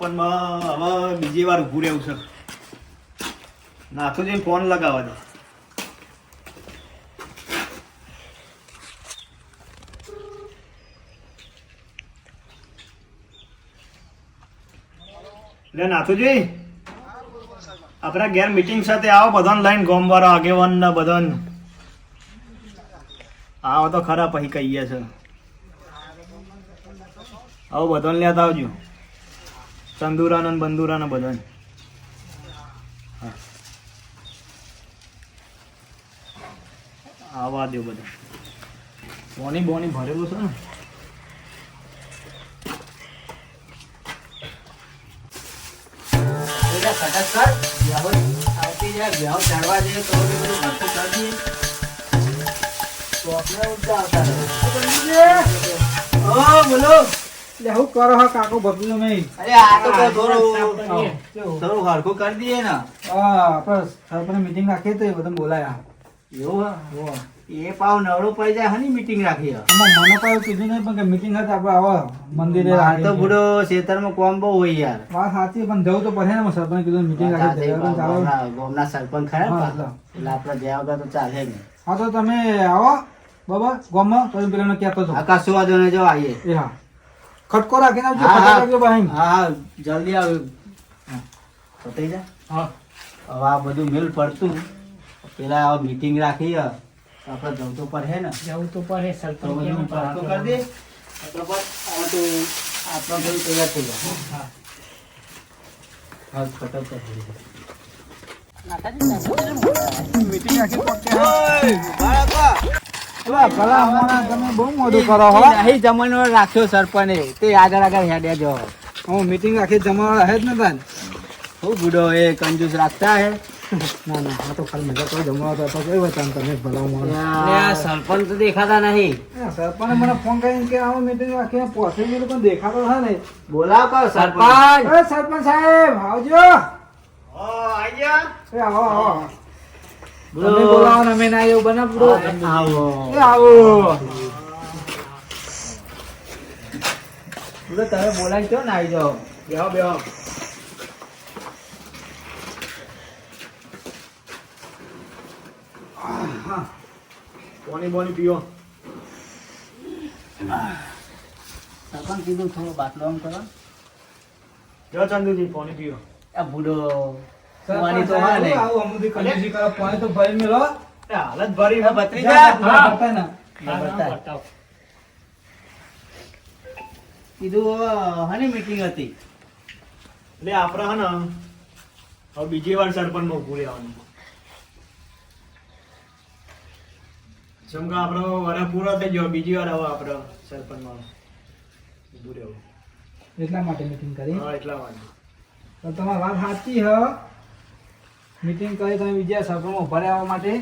સરપંચમાં હવે બીજી વાર ઊભું રહેવું છે. નાથું જઈને ફોન લગાવવા દે. લે નાથુજી, આપણા ઘેર મીટિંગ સાથે આવો બધાને લઈને ગોમવાળો, આગેવાન ને બધાને. આવો તો ખરા પછી કહીએ છે. આવો બધાને લેતા આવજો. ચંદુરા ને બંદુરા ને બધાને. હા. આવા દો બધા. બોની બોની ભરેલું છે ને? બેટા કર વ્યાહો આવતી જાય વ્યાહો ચડવા જઈએ તો બધું ભરતું કરી દઈએ. તો આપણે ઉડતા આવતા રહે. બોલો. એટલે હું કરો હો કાકો બબલું મેં. અરે આ તો થોડું થોડું હરખું કરી દઈએ ને? હા આપણે સરપંચ મીટિંગ રાખીએ તો એ બધા બોલાયા. એવું હે? એ પાવ નવરો પડી જાય હની મીટિંગ રાખી? મને પાવ કીધું નહીં પણ કે મીટિંગ હતી આપણે આવો મંદિરે રાખી તો બુડો ખેતરમાં કોમ બહુ હોય યાર. વાત સાચી પણ જવું તો પડે ને સરપંચ કીધું મીટિંગ રાખી છે ગામના- ગામના સરપંચ ખરા ને? એટલે આપણે ગયા વગર તો ચાલે નહીં. હા તો તમે આવો બાબા ગામમાં તો પેલાને કહેતો હતો. આકાશ સુવા નહીં જો આવીએ. એ હા. ખટકો રાખીને આવજો હા, ખટકો હા. રાખજો ભાઈ હા હા જલ્દી આવ. પતાઈ જા. હા. હવે આ બધું મેલ પડતું. પેલા આ મીટિંગ રાખી હે. આપણે જવું તો પડે ને. જવું તો પડે તો સરપંચ બધું પાકું કરી દે. તો બસ હવે તો આપણો બધું તૈયાર થઈ જાય હા. ખતમ કરી દે. મીટિંગ રાખી ભલા હમણાં તમે બહુ મોડું કરો હો. નહીં જમણવાર રાખ્યો સરપંચે. તે આગળ આગળ હેડ્યા જો. હું મીટિંગ રાખી જમવા હે જ ને તાન? હું બુડો એ કંજૂસ રાખતા હે. ના ના આ તો ખાલી મજા કોઈ જમવા તો તો કેવું તમે ભલા. સરપંચ તો દેખાતા નહીં. હા, સરપંચે મને ફોન કરીને કે આવો મીટિંગ રાખીને પહોંચી ગયેલું પણ દેખાતો છે ને બોલાવ કહો સરપંચ સરપંચ સાહેબ આવજો. આઈ ગયા? એ આવો આવો બોલો. તમે બોલાવો ને અમે ના એવું બને બુડો. આવો. આવો. બુડો તમે બોલાવી ક્યો ને આવી જાઓ? બેહો બેહો. પાણી બોની પીવો સરપંચ કીધું થોડો બાટલો આમ કરો. જો ચંદુજી પાણી પીઓ. આ બુડો સરપંચ તો હા ને આવું અમુદી કલેજી કરો, પાણી તો ભરી મેલો. એ હાલત ભરી ના ભત્રીજા જા, હા. બતા ના. બતા કીધું હની મીટિંગ હતી. એટલે આપણે હે ને હવે બીજી વાર સરપંચમાં ઊભું રહેવાનું. જેમ કે આપણો વરા પૂરો થઈ ગયો બીજી વાર હવે આપણે સરપંચમાં ઊભું રહેવું. એટલા માટે મીટિંગ કરી? હા એટલા માટે. તો તમારી વાત સાચી હ. મીટિંગ કરી તમે બીજા સરપંચમાં ઊભા રહેવા માટે.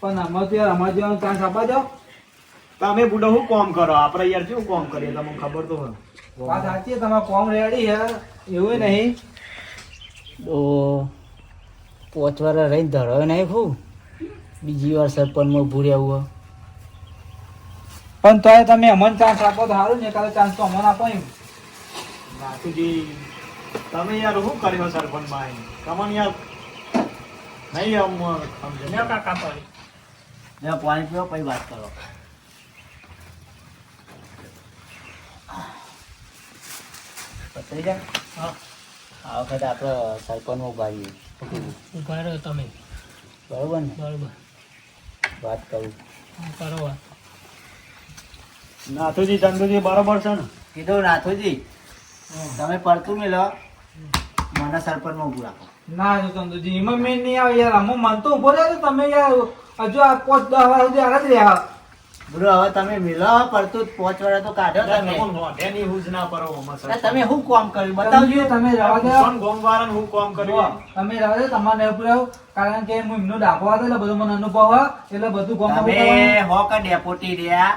પણ અમારે તો યાર અમારે જેવાનો ચાન્સ આપવા દો. તમે બુડો શું કોમ કરો? આપણે યાર શું કોમ કરીએ? તમને ખબર તો હોય. વાત સાચી તમારે કોમ રેડી યાર એવું નહીં. તો પોચ વાર રહીને ધરાવે નહીં ખૂબ. બીજી વાર સરપંચમાં ભૂર્યા હોય. પણ તોય તમે અમને ચાન્સ આપો તો સારું ને કાલે ચાન્સ તો અમને આપો એમ. નાથુજી તમે યાર શું કર્યો સરપંચમાં? તમને યાર નહીં આમ સમજે કાકા પાણી. ને પાણી પીવો પછી વાત કરો. પતરી જા. હા, આ વખતે આપણે સરપંચમાં ઊભા રહીએ શું કીધું? તમે. બરોબર ને? બરોબર. વાત કરું. કરો વાત. નાથુજી ચંદુજી બરોબર છે ને? કીધું નાથુજી તમે પડતું મેલો મને સરપંચમાં ઊભું રાખો. ના જો ચંદુજી એમાં મેં નહીં આવે યાર. અમુક મન તો ઊભો રહ્યો તો તમે યાર. હજુ આ પાંચ દસ વાર સુધી આગળ જ રહ્યા. બ્રો હવે તમે મિલો પડતું પાંચ વાર તો કાઢો તમે. મોઢેની હૂજ ના પરો આમાં તમે શું કામ કર્યું? બતાવજો. તમે રવા દો. કોણ ગોમવારન હું કામ કર્યું તમે રહેવા દો તમારે નહીં કારણ કે હું એમનો ડાકો હતો એટલે બધું મને અનુભવ એટલે બધું ગોમ તમે હો કા ડેપોટી રહ્યા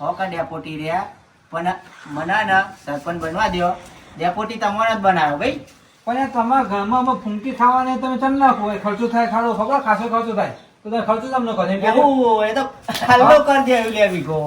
હો કા ડેપોટી રહ્યા. પણ મને ના સરપંચ બનવા દો ડેપોટી તમારે જ બનાવ્યો ભાઈ. પણ તમારા ઘરમાં ફૂંકી ખાવાને તમે ચમ નાખો? એ ખર્ચો થાય ખાડો ખબર? ખાસો ખર્ચો થાય. તો તમે ખર્ચો તમને કરે એમ એવું એ તો ખલ્લો કરી દેવું લે વિગો.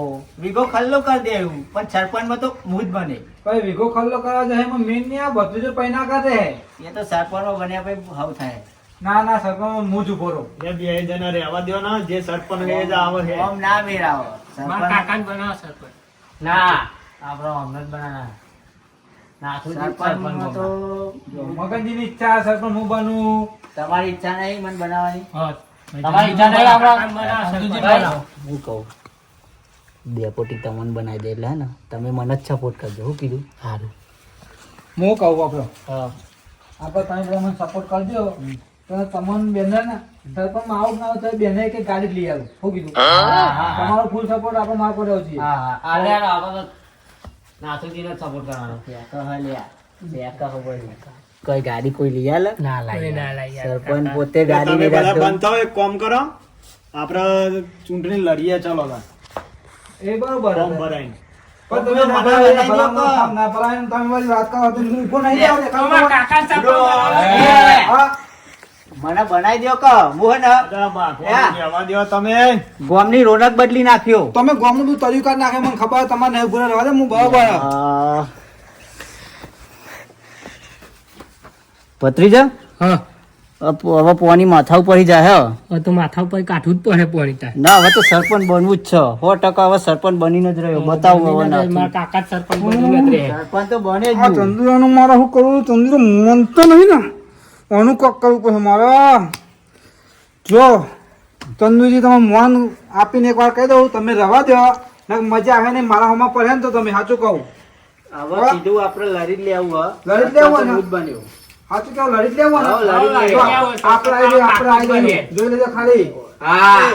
વિગો ખલ્લો કરી દેવું પણ સરપંચમાં તો હું જ બને. ભાઈ વિગો ખલ્લો કરવા જાય એમાં મેન નહીં આ બધું જો પૈના કરે એ તો સરપંચમાં બન્યા પછી હાવ થાય. ના ના સરપંચ હું જ ઊભો રહું. જે બે જણા રહેવા દો ના જે સરપંચ એ જ આવે છે. આમ ના મેરાવો. સરપંચ કાકા કાકાને બનાવો સરપંચ. ના આપણો બનાના નાથુજી સરપંચમાં તો મગનજીની ઈચ્છા સરપંચ હું બનું તમારી ઈચ્છા નહીં મને બનાવવાની? તમારી ઈચ્છા નહીં આપણે? નાથુજી ભાઈ, બનાવો. હું કહું. ડેપોટી તમને બનાવી દે એટલે હે ને. તમે મને જ સપોર્ટ કરજો હું કીધું. સારું હું કહું આપણો આપણે તમે બધા મને સપોર્ટ કરજો. તો તમને બેનર ને સરપંચમાં આવું ના હોય તો બેને કે ગાડી જ લઈ આવું. કીધું. તમારો ફૂલ સપોર્ટ આપણે મારા પર છે હા હા. આપણે તો નાથુજીને જ કરવાનો. કોઈ ગાડી કોઈ લઈ આલે? ના લાય ના લાય સરપંચ પોતે ગાડી બધા રાખતો બનતા હોય એક કામ કરો. આપણે ચૂંટણી લડીએ ચાલો. એ બરોબર. ફોર્મ. ભરાઈને. પણ તમે વાત કરો તો હું નહીં જાઉં. તમારા કાકાને support કરવાનો. એ, હા. મને બનાવી દો કે મોહન ને દ્યો તમે. ગોમની રોનક બદલી નાખ્યો. તમે ગોમનું બધું તર્યું કાઢી નાખે મને ખબર તમારે નહીં ભૂલે રહેવા દે હું બરાબર ભત્રીજા? હા. હવે પોની માથા ઉપર જાય હે. હવે તો માથા ઉપર કાઠું જ પડે પોણી તાર. ના હવે તો સરપંચ બનવું જ છે. સો ટકા હવે સરપંચ બનીને જ રહ્યો. બતાવું હવે મારા કાકા સરપંચ બનીને જ રહે. સરપંચ તો બને જ ચંદુરાનું મારે શું કરવું ચંદુરો મન તો નહીં ને. આનું કોક કરવું પડશે? મારે જો ચંદુજી તમે મોન આપીને એકવાર કહી દઉં તમે રવા દો. મજા આવે ને મારા હોમાં પડે ને તો તમે સાચું કહું. હવે સીધું આપણે લડી જ લેવું લડી જ લેવું હું જ બન્યો. સાચું કેવું લડી જ લેવું હા, લડી જ આપણે આવી આપણે આવી જોઈ લેજો ખાલી. હા.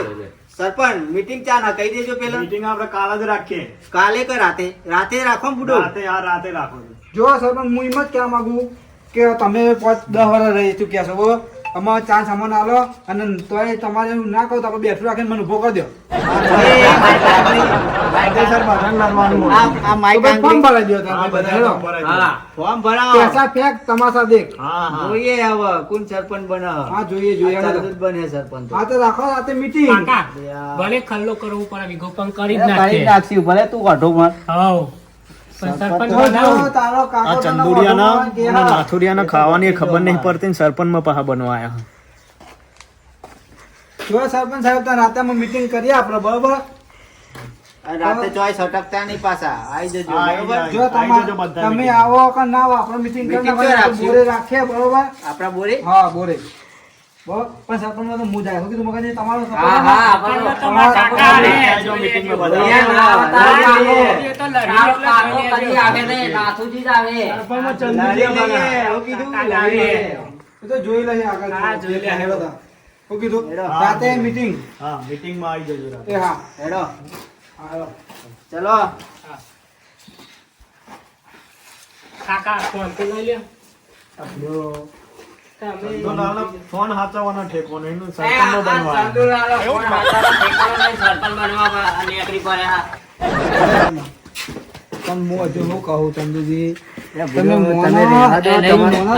સરપંચ મીટિંગ ચા ના કહી દેજો પેલા. મીટિંગ આપણે કાલ જ રાખીએ. કાલે કે રાતે? રાતે રાખો ને બુડો રાતે આ રાતે રાખો. જો સરપંચ હું એમ જ કહેવા માંગુ. કે તમે પાંચ દસ વર્ષ રહી ચૂક્યા છો બરોબર? અમારો ચાન્સ અમને આલો અને તોય તમારે એવું ના કહો તો આપણે બેઠું રાખીને મને ઊભો કરી દો. તો તો. ભલે તું કાઢો મત પણ આ તને ચંદુરિયાના અને હા. ખાવાની ખબર નહીં પડતી સરપંચમાં પાછા બનવા આયા જો સરપંચ સાહેબ તો રાતે મીટિંગ કરીએ આપણે બરોબર? રાતે ચોઈસ અટકતા નહીં પાછા. આઈ જજો. બરોબર? જો આવી તમે આવો કે ના આવો આપણે મીટિંગ કરી બોરે રાખીએ બરોબર? આપણા બોરે? હા બોરે. પણ સરપંચમાં તો હું જાય કીધું મગજે તમારો હા, હા, તમારો કાકા ના. માં બધા. તો લડી. કીધું. એ તો જોઈ લઈએ આગળ હા, જોઈ લઈએ. હેડો તા. શું કીધું હેડો. રાતે મીટિંગ હા મીટિંગમાં આવી જજો રાતે. હા હેડો. ચલો કાકા ફોન તો લઈ લ્યો. તમે ચંદુલાલનો ફોન હાચવવાનો ઠેકો નહીં એનું સરપંચમાં બનવા આયા. હું. કહું ચંદુજી? તમે મોના- મોના,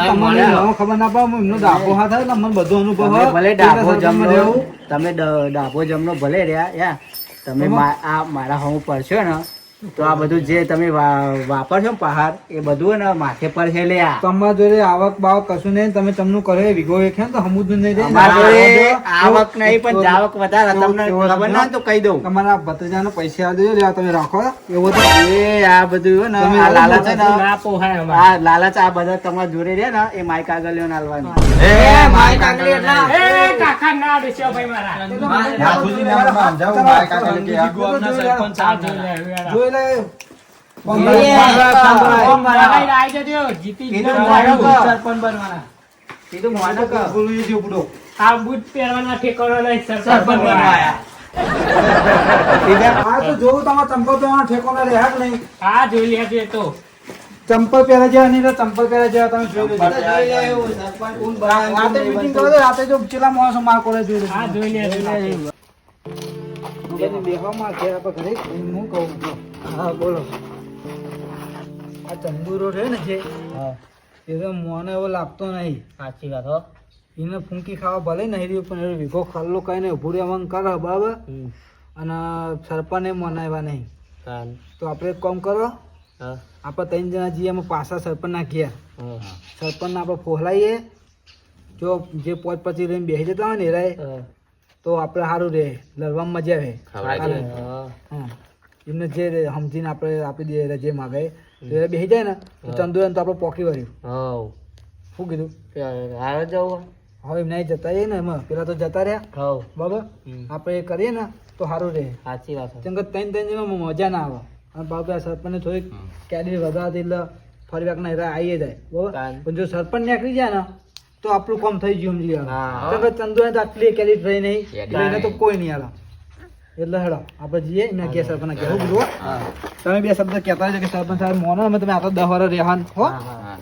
તમને ખબર ના પાડો એમનો ડાબો હાથ આવે ને અમને બધો અનુભવ ભલે ડાબો જમનો તમે ડાબો જમનો ભલે રહ્યા યા. તમે આ મારા હું પડશો ને તો આ બધું જે તમે વાપરશો ને પહાડ એ બધું ને માથે પર છે લે તમારા જોડે આવક બાવક કશું નહીં તમે તમનું કરે વિગો એક ને તો સમુદ્ર નહીં આ આવક નહીં પણ જાવક વધારે તમને ખબર ના તો કહી દઉં. તમારા ભત્રીજાને પૈસા આપી દેજો, તમે રાખો. એવો તો એ આ બધું ને આ લાલચ ના પોહાય આ લાલચ આ બધા તમારા જોડે રે ને એ માઈક આગળ લેવાનું હાલવાનું એ, માઈક આગળ એટલે એ કાકા ના દેશો ભાઈ મારા. ના ખુશી ના સમજાવું, મારા આગળ કે આ આ. મોઢું સરપંચ. આ આ જોઈ ચંપલ પહેરા જેવા નહીં? તો. ચંપલ પહેરા જેવા તમે જોઈ લેજો. રાતે જો કેટલા માણસો માર કરે જોઈ લેજો. જોઈ બેહવામાં છે. આપણે ઘરે હું કહું છું. હા બોલો. આ છે ને જે એ તો મોને એવો લાગતો નહીં. સાચી વાત હો. એને ફૂંકી ખાવા ભલે નહીં રહ્યું પણ એ વીઘો ખલ્લો કઈ નહીં ઉભું રહેવાનું કરે બરાબર? અને સરપંચને મનાવ્યા નહીં. તો આપણે એક કામ કરો. આપણે ત્રણ જણા જઈએ અમે પાછા સરપંચના ઘેર. હા. સરપંચને આપણે ફોહલાઈએ. જો જે પોચ પછી લઈને બેસી જતા હોય ને હા. તો આપણે સારું રહે લડવામાં મજા આવે. એમને જે સમજીને આપણે આપી દઈએ જે માગે. તો બેસી જાય ને તો ચંદુરન તો આપણે પોકી વળ્યું શું કીધું? હારે જવું હવે એમ નહીં જતા રહીએ ને એમાં. પેલા તો જતા રહ્યા. બરાબર. આપણે એ કરીએ ને તો સારું રહે સાચી વાત કેમ કે ત્રણ ત્રણ જેમાં મજા ના આવે. અને બાપા સરપંચને થોડીક કેડી વધારતી એટલે ફરી વાર ના આવી જાય. બરાબર? પણ જો સરપંચ નીકળી જાય ને તો આપણું કામ થઈ ગયું સમજી ગયા તો ચંદુ તો આટલી કેડી રહી નહીં. તો કોઈ નહીં આવે એટલે હેડો આપણે જઈએ એમને કે સરપંચ કેવું કીધું તમે બે શબ્દ કહેતા છો કે સરપંચ સાહેબ મોનો અમે તમે આ તો દસ વાર રહેવાન હો. હા, હા.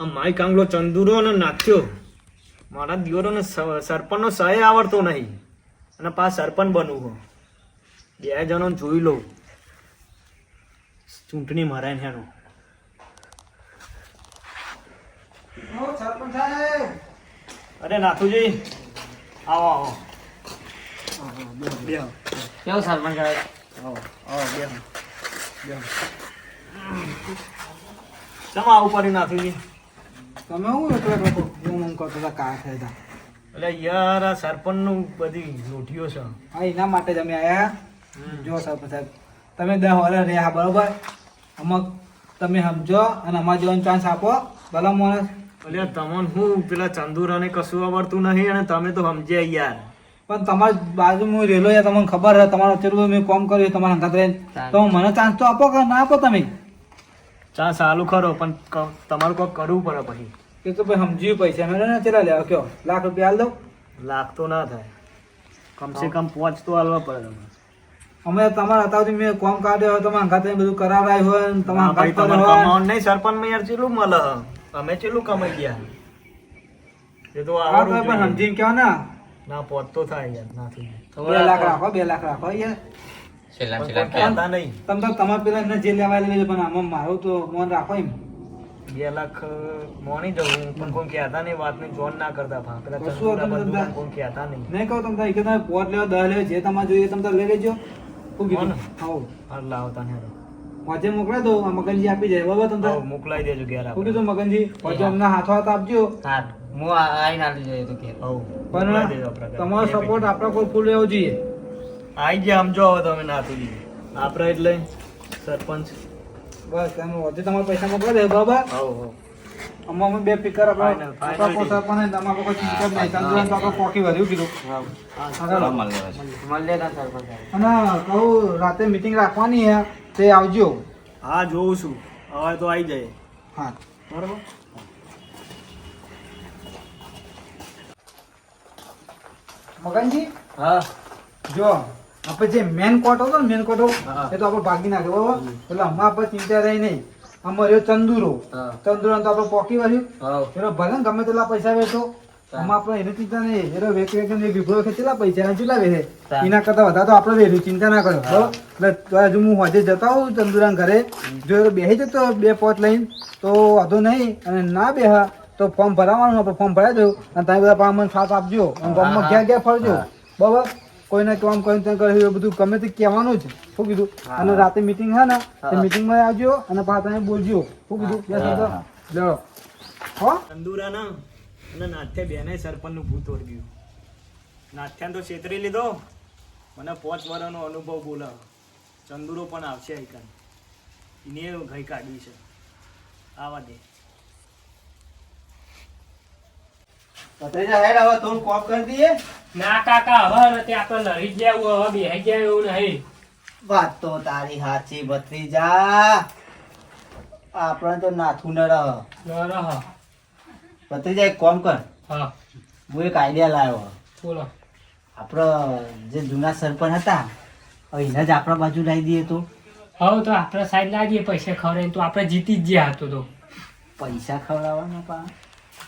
આ માય કાંગલો ચંદુરો અને નાખ્યો મારા દિયોરોને સરપંચનો સહે આવડતો નહીં. અને પાછ સરપંચ બનવું હો. બે જણો જોઈ લઉં. ચૂંટણી મરાય ને એનો ઓ, સરપંચ સાહેબ અરે નાથુજી આવો આવો. કેવો સરપંચ સાહેબ? આવો આવો બે બેહો. ચમ આવું પડ્યું નાથુજી? તમે હું લોકો હું હું કરતો હતા કા થયા હતા? એટલે યાર આ સરપંચનું બધી લોટીઓ છે. હા એના માટે જ અમે આયા. જો સરપંચ સાહેબ તમે દસ વર્ષ રહ્યા બરોબર? અમુક તમે સમજો અને અમારા જોવાનો ચાન્સ આપો. ભલા માણસ એટલે તમને હું પેલા ચંદુરાને કશું આવડતું નહીં અને તમે તો સમજ્યા યાર. પણ તમારી બાજુમાં રેલો યાર તમને ખબર છે તમારો ચેટલું મેં કોમ કર્યું તમારા હંગાત રહીને તો મને ચાન્સ તો આપો કે ના આપો તમે? ચાન્સ સારું ખરો પણ તમારું કોઈક કરવું પડે પછી. એ તો ભાઈ સમજ્યું પૈસા મેં ને ચેલા લેવા? કયો? લાખ રૂપિયા હાલ દઉં? લાખ તો ના થાય. કમસે કમ પાંચ તો હાલવા પડે તમારે. અમે તમારા હતા મેં કોમ કાઢ્યો હોય તમારા હંગાત રહીને બધું કરાવરાય હોય તમારા ભાઈ હંગાત નહીં સરપંચમાં યાર ચેલું મળે. હ? અમે કેટલું કમાઈ ગયા? એ તો હા તો પણ સમજીને કહો ને. ના પોત તો થાય યાર નાથી બે લાખ રાખો બે લાખ રાખો યાર. કહેતા નહીં. તમે તો તમારે પેલા જે લેવા લેજો પણ આમાં મારું તો મોન રાખો એમ. બે લાખ મોની જવું. પણ કોઈ કહેતા નહીં વાતની જોન ના કરતા ભા. પેલા કહેતા નહીં. નહીં કહું તમને તારે કે તમે પોટ લેવો દસ લેવો જે તમારે જોઈએ તમે લઈ લેજો. શું કીધું. હા લાવો તને હાલો. વાંચે દો મગનજી આપી જાય. બરાબર તમને મોકલાઈ દેજો ઘેર આપણે. કીધું મગનજી? વાંચે અમને હાથો હાથ આપજો. હા. હું આઈને આલી જાય તો કે. હાવ, પણ તમારો સપોર્ટ આપણા કોઈ ફૂલ લેવો જોઈએ. આઈ ગયા સમજો હવે તમે નાથુજી આપણે એટલે સરપંચ. બસ તમે વાંચે તમારા પૈસા મોકલાઈ દે બાબા હા હાવ. અમે બે પિકર આપણા આપણા કોઈ પિકર નહીં. તો પોકી વધ્યું કીધું. અને કહું રાતે મીટિંગ રાખવાની છે. તે આવજો. હા જોઉં છું. હવે તો આવી જાય. હા. બરાબર? મગનજી? હા. જો આપણે જે મેન કોટ હતો ને મેન કોટ હા. એ તો આપણે ભાગી નાખ્યો બરાબર? એટલે હમણાં આપણે ચિંતા રહી નહીં. રહ્યો ચંદુરો. ચંદુરો તો આપણે પોકી વાળ્યું. એનો ભલે ગમે તેટલા પૈસા વેચો આમાં આપણે એની ચિંતા નહીં. એનો વેચ વેચ ને વિભો વખત કેટલા પૈસા ને કેટલા વેચે? એના કરતા વધારે તો આપણે વેચું ચિંતા ના કરો. બરાબર એટલે હજુ હું હોજે જતા હોઉં ચંદુરાન ઘરે. જો એ બેસી જતો બે પોટ લઈને તો વાંધો નહીં. અને ના બેહા તો ફોર્મ ભરાવાનું આપણે ફોર્મ ભરાઈ દઉં. અને તમે બધા મને સાથ આપજો. અને ગામમાં ક્યાં ક્યાં ફરજો. બરાબર? કોઈને કામ કરીને ત્યાં કહ્યું એ બધું ગમે તે કહેવાનું છે શું કીધું? અને રાતે મીટિંગ છે ને તે હા. મીટિંગમાં આવજો અને પાછા તમે બોલજો. શું કીધું? બે શબ્દ હા. લેવો હો? ચંદુરાના અને નાથે બેને સરપંચનું ભૂત ઓળગ્યું. નાથ્યાને તો છેતરી લીધો. મને પાંચ વર્ષનો અનુભવ બોલાવો. ચંદુરો પણ આવશે આઈકન એને ઘઈ કાઢવી છે. આવા દે. ભત્રીજા હેડ હવે થોડું કોપ કરી દઈએ. ના કાકા હવે ત્યાં આપણે લડી જ જવું હવે બેહી જાય એવું નહીં. વાત તો તારી સાચી ભત્રીજા. આપણે તો નાથું ન રહ ન રહ. ભત્રીજા એક કોમ કર. હા. હું એક આઈડિયા લાવ્યો બોલો. આપણો જે જૂના સરપંચ હતા એને જ આપણા બાજુ લાવી દઈએ તો. હવે તો આપણા સાઈડ લાગીએ પૈસા ખવડાવીને તો આપણે જીતી જ ગયા હતો તો. પૈસા ખવડાવવાના પા.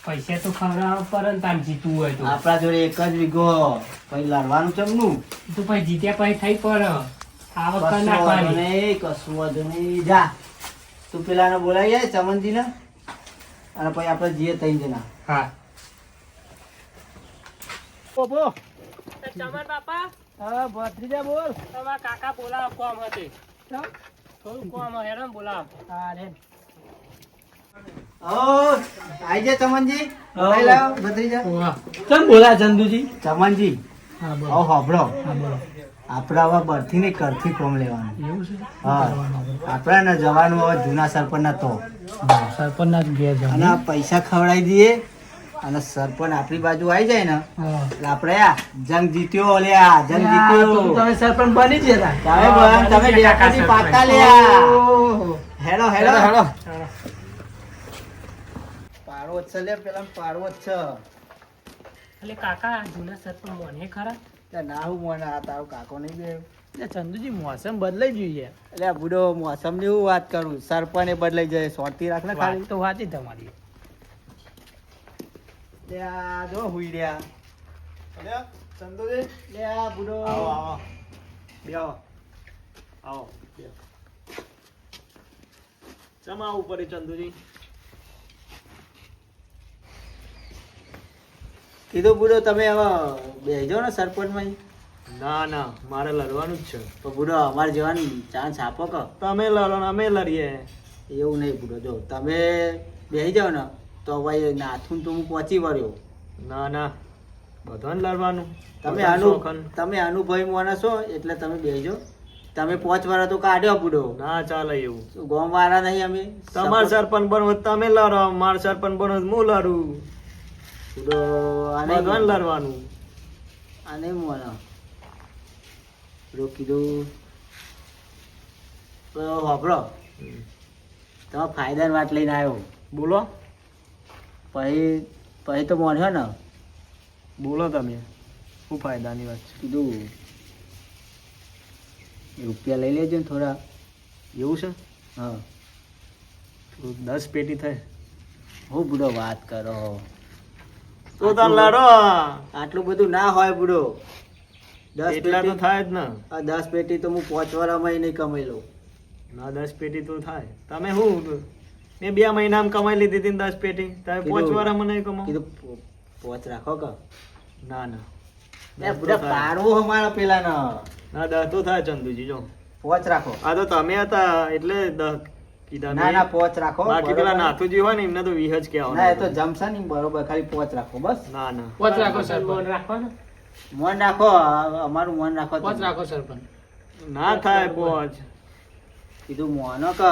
પૈસા તો ખવડાવવા પર તાર જીતવું હોય તો. આપણા જોડે એક જ વીઘો પછી લડવાનું ચમનું તો પછી જીત્યા પછી થઈ પડે આ વખત ના પાડી. કશું વધુ નહીં. જા. તું પેલાને બોલાવી જાય ચમનજીને. અને પછી આપણે જઈએ તઈ જના હા. ઓબો ચમન બાપા હા ભત્રીજા બોલ. તમારા કાકા બોલાવ કોમ હતી થોડું કોમ હેરાન બોલાવ. હા રે. આઈ ચમનજી. આઈ લાવ ભત્રીજા કેમ બોલા ચંદુજી? ચમનજી હા હોભળો. આપણે હવે બરથી ને કરથી કોમ લેવાનું હા આપણે ને જવાનું હવે જૂના સરપંચ તો. સરપંચના જ ઘેર અને પૈસા ખવડાવી દઈએ અને સરપંચ આપણી બાજુ આવી જાય ને એટલે આપણે આ જંગ જીત્યો લ્યા જંગ જીત્યો. તમે સરપંચ બની હતા તમે તમે પાકા લ્યા. હેલો હેલો હેલો પાડવો જ છે. લે પેલા પાડવો જ છે. એટલે કાકા જૂના પણ મને ખરા? ના હું મને આ તારો કાકો નહીં બે. એટલે ચંદુજી મોસમ બદલાઈ જોઈએ એટલે આ બુડો મોસમની હું વાત કરું? સરપંચ એ બદલાઈ જાય સોરતી રાખ ને ખાલી. તો વાંચી તમારી. લે આ જો હુઈ રહ્યા. લે ચંદુજી. લે આ બુડો. આવો આવો. બેહો આવો. બેહો ચમ આવું પડે ચંદુજી? કીધું બુડો તમે હવે બેસજો ને સરપંચમાં ના ના મારે લડવાનું જ છે. તો બુડો અમારે જવાની ચાન્સ આપો કે? તમે લડો ને અમે લડીએ. એવું નહીં બુડો જો તમે બેસી જાઓ ને તો ભાઈ નાથું તો હું પહોંચી વળ્યો. ના ના બધાને લડવાનું. તમે આનું. તમે અનુભવી માણસ છો એટલે તમે બેસજો તમે પાંચ વાળા તો કાઢ્યો બુડો. ના ચાલે એવું. ગોમ વાળા નહીં અમે? તમાર સરપંચ બનવો તમે લડો માર સરપંચ બનો હું લડું. આને બધાને લડવાનું. આને મોનો કીધું તો વાપરો. તમે ફાયદાની વાત લઈને આવ્યો. બોલો. પછી પછી તો મોન્યો ને. બોલો તમે. શું ફાયદાની વાત છે? કીધું રૂપિયા લઈ લેજો ને થોડા. એવું છે? હા. દસ પેટી થાય. હું બુડો વાત કરો. તો તમે લડો. આટલું બધું ના હોય બુડો. દસ એટલા તો થાય જ ને. આ દસ પેટી તો હું પાંચ વારમાં નહીં કમાઈ લઉં. ના દસ પેટી તો થાય. તમે શું મેં બે મહિનામાં કમાઈ લીધી હતી દસ પેટી. તમે કીધું- પાંચ વાર મને કમાવો? કીધું પોચ રાખો કે? ના ના. પાડવો અમારા પેલા ના દસ તો થાય ચંદુજી જો. પોચ રાખો. આ તો તમે હતા એટલે ના મેં. ના પોચ રાખો બાકી પેલા નાથુજી હોય ને એમને તો વીહ જ ના એ તો જમશે નહીં બરોબર ખાલી પોચ રાખો બસ. ના ના. પોચ રાખો સરપંચ રાખો ને. મન રાખો અમારું મન રાખો પોચ તમે. રાખો સરપંચ ના થાય પોચ. કીધું મોનો કે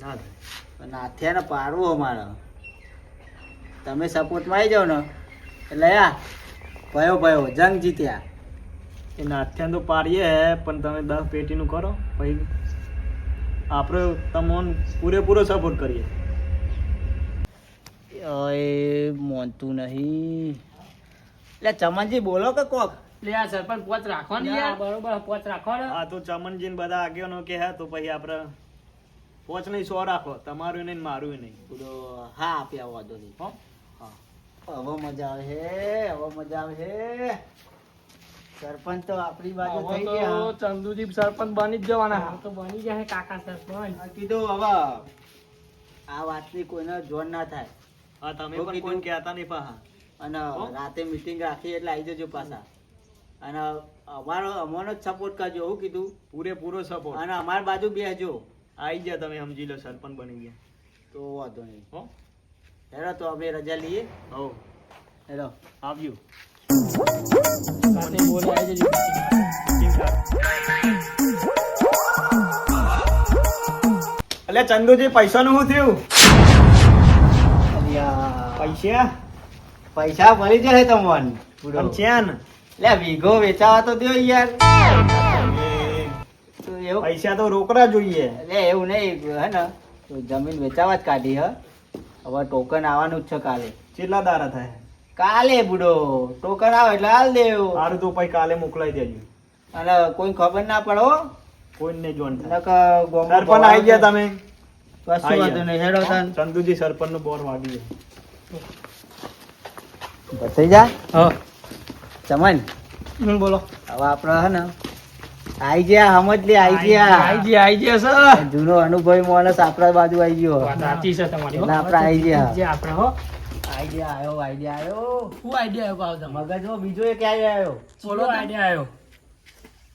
ના થાય. નાથ્યા ને પાડવો અમારે. તમે સપોર્ટમાં આવી જાઓ ને એટલે આ ભયો ભયો જંગ જીત્યા. એ નાથ્યાને તો પાડીએ પણ તમે દસ પેટીનું કરો પછી આપણે તમને પૂરેપૂરો સપોર્ટ કરીએ. એ મોનતું નહીં. એટલે ચમનજી બોલો કે કોક? લે આ સરપંચ પોચ રાખો ને યાર. બરોબર પોચ રાખો ને આ તો ચમનજી ને બધા આગેવાનો કે હે તો પછી આપણે પોચ નહીં સો રાખો. તમારું નહીં મારું નહીં. બધો હા આપ્યા વાંધો નહીં હો. હા. હવે મજા આવે હે હવે મજા આવે હે. સરપંચ તો આપણી બાજુ થઈ ગયા. ચંદુજી સરપંચ બની જ જવાના. હા તો બની જાય કાકા સરપંચ. આ કીધું હવે આ વાતની કોઈને જોડ ના થાય. હા તમે પણ કીધું. કોઈ કહેતા નહીં પાહા અને રાતે મીટિંગ રાખી એટલે આવી જજો પાછા. અને અમારો અમોનો જ સપોર્ટ કરજો હું કીધું. પૂરેપૂરો સપોર્ટ અને અમારી બાજુ બેસજો આવી ગયા તમે સમજી લો સરપંચ બની ગયા. તો વાંધો નહીં. હો? હેરો તો અમે રજા લઈએ. હો. હેરો આવ્યું સાથે બોલે આવી જજો એટલે ચંદુજી પૈસાનું શું થયું? પૈસા? પૈસા મળી જશે તમને. પૂરો. ચેન? લે વીઘો વેચાવા તો દો યાર. એવું પૈસા તો રોકડા જોઈએ. એટલે એવું નહીં હે ને? જમીન વેચાવા જ કાઢી હ. હવે ટોકન આવવાનું જ છે કાલે. કેટલા દારા થાય? કાલે બુડો. ટોકન આવે એટલે હાલ દેવું. સારું તો પછી કાલે મોકલાઈ દેજો. અને કોઈ ખબર ના પડો હો. કોઈને જોન સરપંચ આવી ગયા તમે? કશું વાંધો નહીં હેડો તન. ચંદુજી સરપંચનું બોર વાગી ગયો. બતાઈ જા. હા. ચમન. બોલો. હવે આપણે હે ને આઈ ગયા સમજ લે આઈ ગયા આઈ ગયા આઈ ગયા સર. જૂનો અનુભવી માણસ આપણા બાજુ આઈ ગયો. સાચી છે તમારી. એટલે આપણે આઈ ગયા. આપણે હો. આઈડિયા આવ્યો આઈડિયા આવ્યો શું આઈડિયા આવ્યો ભાવ મગજમાં બીજો એક આઈડિયા આવ્યો બોલો આઈડિયા આવ્યો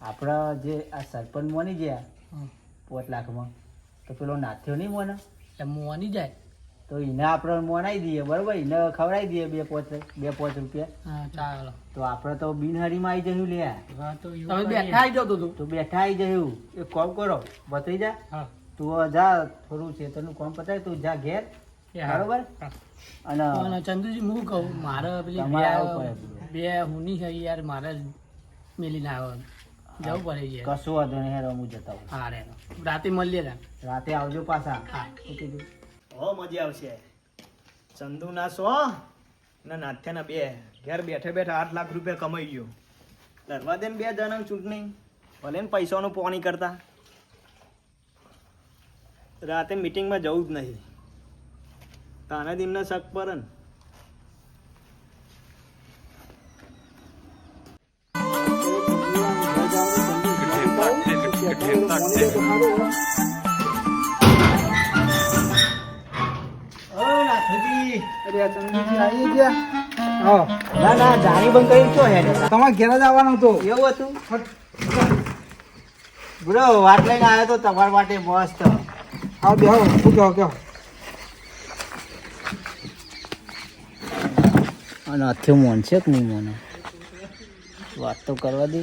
આપણા જે આ સરપંચ મોની ગયા. પોત લાખમાં તો પેલો નાથ્યો નહીં મોના? એમ મોની જાય? તો એને આપણે મોનાઈ દઈએ બરોબર? એને ખવડાવી દઈએ બે પોચ બે પોચ રૂપિયા. ચાલો. તો આપણે તો બિનહરીમાં આવી જયું લે. હા તો એવું તમે બેઠા આવી જતો તું તો. બેઠા આવી જયું. એક કોમ કરો બતાવી જા તું જા થોડું છે તને કોમ પતાય તું જા ઘેર. બરોબર. અને અને ચંદુજી હું કહું મારે પેલી બે- હુની છે યાર મારે મેલીને આવે જવું પડે યાર. કશું વાંધો નહીં હેરો હું જતા હોઉં હા રે રાતે મળીએ ને રાતે આવજો પાછા. હા. હો મજા આવશે. ચંદુના સો ને નાથ્યાના બે. ઘેર બેઠે બેઠા આઠ લાખ રૂપિયા કમાઈ ગયો. લડવા દે ને બે જણા ચૂંટણી. ભલે ને પૈસાનું પોણી કરતા. રાતે મિટિંગમાં જવું જ નહીં. તાને તેમના શક પર તમારે ઘેર જવાનું હતું. એવું હતું? બ્રો વાત લઈને આવ્યો તો તમારા માટે મસ્ત. આવો શું કહો કહો અને હાથે મોન છે કે નહીં મને? વાત તો કરવા દે.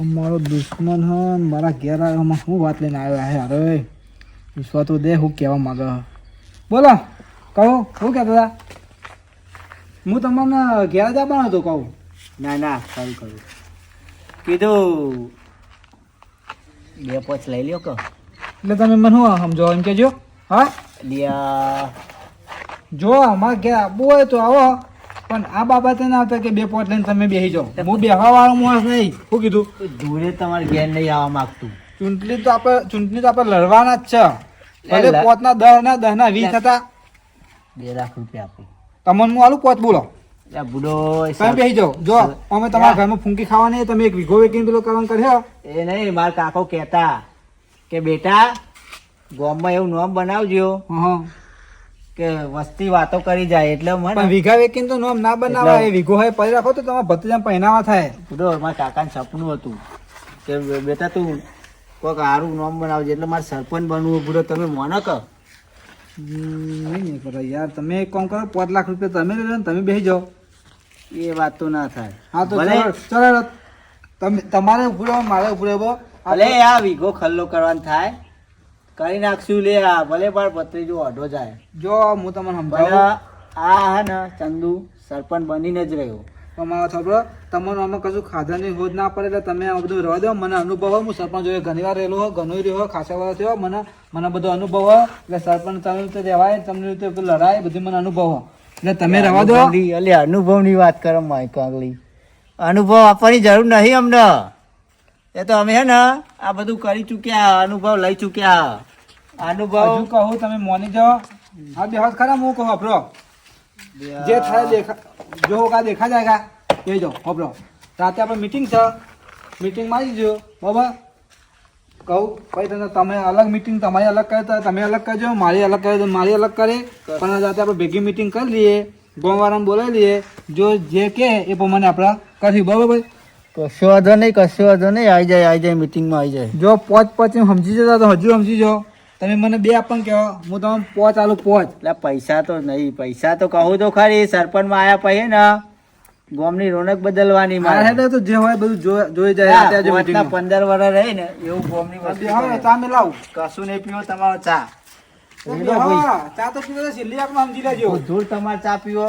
અમારો દુશ્મન હ મારા ઘેર આવ્યો. શું વાત લઈને આવ્યો હે અરે વિશ્વા તો દે હું કહેવા માંગે બોલો કહો શું કહેતા હતા? હું તમને ઘેર જ આવવાનો હતો કહું. ના ના સારું કરું. કીધું. બે પોચ લઈ લ્યો કે. એટલે તમે મને શું સમજો? એમ કેજો હા? લિયા. જો અમારે કે આવવું હોય તો આવો. પણ આ બાબતે ના આવતા કે બે પોટ લઈને તમે બેસી જાઓ. હું બેહવા વાળો માણસ નહીં. શું કીધું? જોડે તમારે ઘેર નહીં આવવા માંગતું. ચૂંટણી તો આપણે ચૂંટણી તો આપણે લડવાના જ છે. ભલે પોતના દસ ના દસ ના વીસ હતા. બે લાખ રૂપિયા આપી. તમને હું આલું? પોત બોલો. બુડો તમે બેસી જાઓ. જો અમે તમારા ઘરમાં ફૂંકી ખાવાની તમે એક વીઘો વેકીને પેલો કરવાનું કર્યો. એ નહીં મારા કાકો કહેતા. કે બેટા ગામમાં એવું નોમ બનાવજો કે વસ્તી વાતો કરી જાય એટલે પણ મને વીઘા વેકીને તો નોમ ના બનાવાય. એ વીઘો હોય પડી રાખો તો તમારા ભત્રીજા પહેનાવા થાય. બધો મારા કાકાનું સપનું હતું કે બેટા તું કોઈક સારું નોમ બનાવજે એટલે મારે સરપંચ બનવું બધો તમે મને કર હમ, નહીં નહીં કરો યાર. તમે એક કામ કરો પાંચ લાખ રૂપિયા તમે લઈ લો ને તમે બેસી જાઓ. એ વાત તો ના થાય. હા તો ચલો ચલો તમે તમારે ઉપર મારે રહેવો. ભલે આ વીઘો ખલ્લો કરવાનો થાય. કરી નાખશું લે આ. ભલે બાર ભત્રીજો અઢો જાય. જો હું તમને પણ સમજાવું આ હે ને ચંદુ સરપંચ બનીને જ રહ્યો. તમારો છોકરો તમને આમાં કશું ખાધાની હોજ ના પડે એટલે તમે આ બધું રહેવા દો. મને અનુભવ હોય હું સરપંચ જોડે ઘણી વાર રહેલો હોય ઘણું રહ્યો હોય ખાસા વાર થયો. મને મને બધો અનુભવ હોય. એટલે સરપંચ તમે રીતે રહેવાય તમને રીતે લડાય બધું મને અનુભવ હોય. એટલે તમે રહેવા દો. એટલે અનુભવની વાત કરો માય આગલી અનુભવ આપવાની જરૂર નહીં અમને. એ તો અમે હે ને આ બધું કરી ચૂક્યા, અનુભવ લઈ ચૂક્યા. અનુભવ કહું, તમે મોની જાઓ. હા, બે હાથ ખરા હું કહું આપડો જે થાય દેખા જો કા દેખા જાયગા એ જો આપડો રાતે આપણે મીટિંગ છે. મીટિંગમાં આવી જજો, બરાબર? કહું, ભાઈ તને તમે અલગ મીટિંગ તમારી અલગ કરતા તમે અલગ કરજો, મારી અલગ કરે તો મારી અલગ કરે. પણ રાતે આપણે ભેગી મીટિંગ કરી લઈએ ગોવાળાને બોલાવી લઈએ. જો જે કે એ પ્રમાણે આપણે કરીશું, બરાબર કશો વાંધો નહીં કશો વાંધો નહીં. આવી જાય આવી જાય મિટિંગમાં આવી જાય. જો પોચ પોચ સમજી જતા તો હજુ સમજી જો. તમે મને બે પણ કહો હું તમને પોચ આલુ પોચ. એટલે પૈસા તો નહીં પૈસા તો કહું તો ખરી. સરપંચમાં આયા પછી ને ગોમની રોનક બદલવાની મારા. હેડે તો જે હોય બધું જોઈ જાય રાતે આજે પોતના meeting માં. પંદર વર્ષ રહી ને એવું ગોમની વસ્તુ હા ચા મે લાવ કશું નહીં પીવો તમારો ચા. ચા તો પીવો તો છેલ્લી આપમાં સમજી લેજો. ધૂળ તમારે ચા પીવો.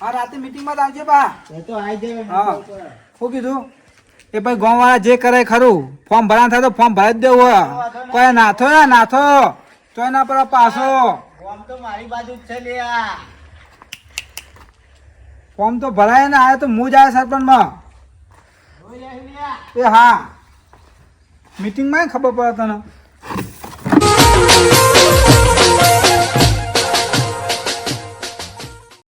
હા રાતે meeting માં જ આવજે બા. એ તો આવી જાય હા. શું કીધું? એ ભાઈ ગામ વાળા જે કરે ખરું. ફોર્મ ભરાણ થાય તો ફોર્મ ભરાઈ જ દેવું હોય. કોઈ નાથો ને નાથો. તો એના પર પાછો. ફોર્મ તો મારી બાજુ જ છે લે આ. ફોર્મ તો ભરાય ને આવે તો હું જ આવ્યો સરપંચમાં. એ હા. મીટિંગમાં ખબર પડે તને.